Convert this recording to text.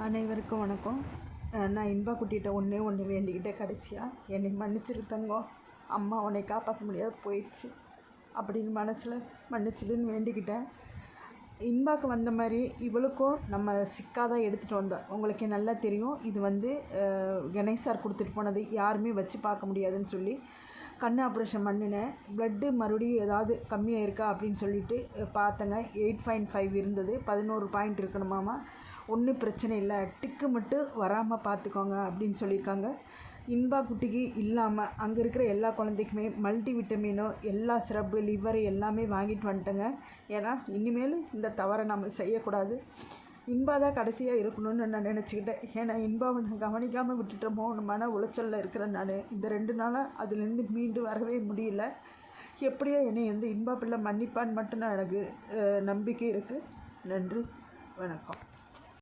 அனைவருக்கும் வணக்கம். நான் இன்பா குட்டிகிட்ட ஒன்றே ஒன்று வேண்டிக்கிட்டே கடைசியாக என்னை மன்னிச்சிருத்தங்கோ. அம்மா உன்னை காப்பாற்ற முடியாது போயிடுச்சு அப்படின்னு மனசில் மன்னிச்சிடுன்னு வேண்டிக்கிட்டேன். இன்பாக்கு வந்த மாதிரி இவளுக்கும் நம்ம சிக்காதான் எடுத்துகிட்டு வந்தோம் உங்களுக்கு நல்லா தெரியும். இது வந்து அஹ், கணேஷ் சார் கொடுத்துட்டு போனது யாருமே வச்சு பார்க்க முடியாதுன்னு சொல்லி கண் ஆப்ரேஷன் பண்ணினேன். ப்ளட்டு மறுபடியும் ஏதாவது கம்மியாக இருக்கா அப்படின்னு சொல்லிட்டு பார்த்தேங்க. எயிட் பாயிண்ட் ஃபைவ் இருந்தது. பதினோரு பாயிண்ட் இருக்கணுமாமா. ஒன்றும் பிரச்சனை இல்லை. டிக்கு மட்டும் வராமல் பார்த்துக்கோங்க அப்படின்னு சொல்லியிருக்காங்க. இன்பா குட்டிக்கு இல்லாமல் அங்கே இருக்கிற எல்லா குழந்தைக்குமே மல்டி விட்டமினோ எல்லா சிரப்பு லிவர் எல்லாமே வாங்கிட்டு வந்துட்டேங்க. ஏன்னா இனிமேல் இந்த தவறை நம்ம செய்யக்கூடாது. இன்பா தான் கடைசியாக இருக்கணும்னு நான் நினச்சிக்கிட்டேன். ஏன்னா இன்பாவை நான் கவனிக்காமல் விட்டுட்டோமோ மன உளைச்சலில் இருக்கிறேன் நான். இந்த ரெண்டு நாளாக அதுலேருந்து மீண்டு வரவே முடியல. எப்படியோ என்னை வந்து இன்பா பிள்ளை மன்னிப்பான்னு மட்டும் நான் எனக்கு நம்பிக்கை இருக்குது நன்றி. வணக்கம்.